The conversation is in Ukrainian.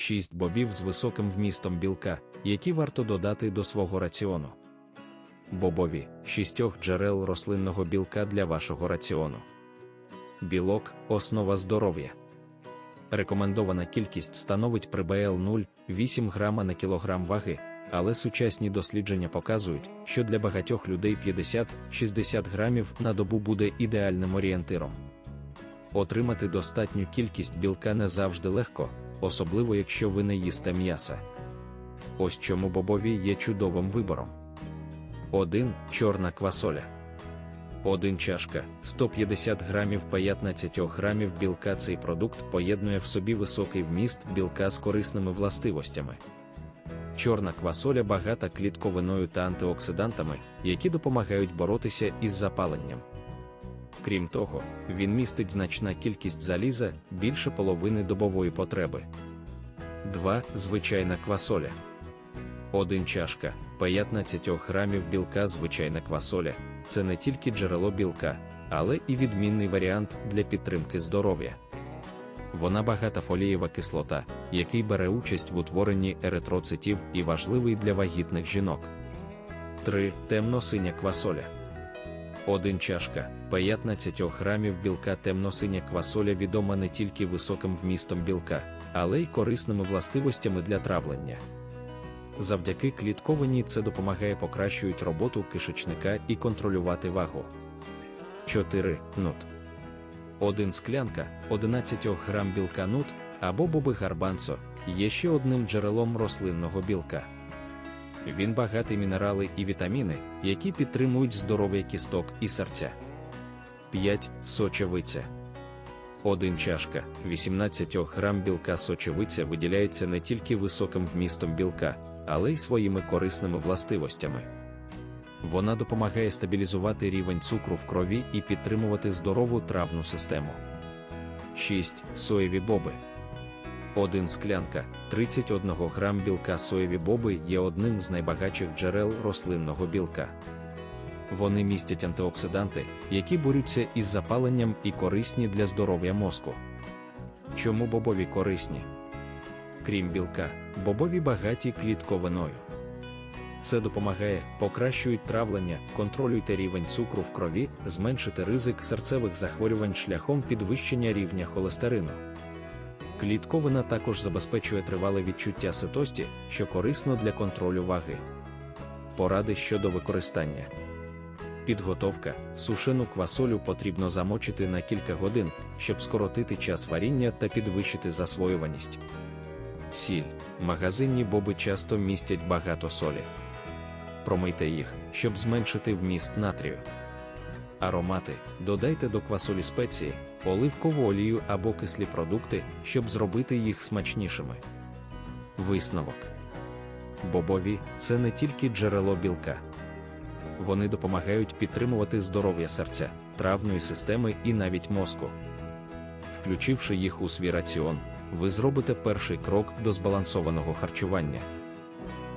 6 бобів з високим вмістом білка, які варто додати до свого раціону. Бобові 6 джерел рослинного білка для вашого раціону. Білок основа здоров'я. Рекомендована кількість становить при БЛ 0,8 грама на кілограм ваги, але сучасні дослідження показують, що для багатьох людей 50-60 грамів на добу буде ідеальним орієнтиром. Отримати достатню кількість білка не завжди легко, особливо якщо ви не їсте м'яса. Ось чому бобові є чудовим вибором. 1. Чорна квасоля. 1 чашка 150 грамів 15 грамів білка. Цей продукт поєднує в собі високий вміст білка з корисними властивостями. Чорна квасоля багата клітковиною та антиоксидантами, які допомагають боротися із запаленням. Крім того, він містить значна кількість заліза більше половини добової потреби. 2. Звичайна квасоля. 1 чашка 15 грамів білка звичайна квасоля це не тільки джерело білка, але і відмінний варіант для підтримки здоров'я. Вона багата фолієва кислота, який бере участь в утворенні еритроцитів і важливий для вагітних жінок. 3. Темно-синя квасоля. 1 чашка 15 грамів білка темно-синя квасоля відома не тільки високим вмістом білка, але й корисними властивостями для травлення. Завдяки клітковині це допомагає покращувати роботу кишечника і контролювати вагу. 4. Нут. 1 склянка 11 грам білка нут або боби гарбанцо є ще одним джерелом рослинного білка. Він багатий мінерали і вітаміни, які підтримують здоров'я кісток і серця. 5. Сочевиця. 1 чашка 18 грам білка сочевиця виділяється не тільки високим вмістом білка, але й своїми корисними властивостями. Вона допомагає стабілізувати рівень цукру в крові і підтримувати здорову травну систему. 6. Соєві боби. 1 склянка 31 грам білка соєві боби є одним з найбагатших джерел рослинного білка. Вони містять антиоксиданти, які борються із запаленням і корисні для здоров'я мозку. Чому бобові корисні? Крім білка, бобові багаті клітковиною. Це допомагає покращують травлення, контролюйте рівень цукру в крові, зменшити ризик серцевих захворювань шляхом підвищення рівня холестерину. Клітковина також забезпечує тривале відчуття ситості, що корисно для контролю ваги. Поради щодо використання. Підготовка сушену квасолю потрібно замочити на кілька годин, щоб скоротити час варіння та підвищити засвоюваність. Сіль. Магазинні боби часто містять багато солі. Промийте їх, щоб зменшити вміст натрію. Аромати додайте до квасолі спеції, оливкову олію або кислі продукти, щоб зробити їх смачнішими. Висновок. Бобові це не тільки джерело білка. Вони допомагають підтримувати здоров'я серця, травної системи і навіть мозку. Включивши їх у свій раціон, ви зробите перший крок до збалансованого харчування.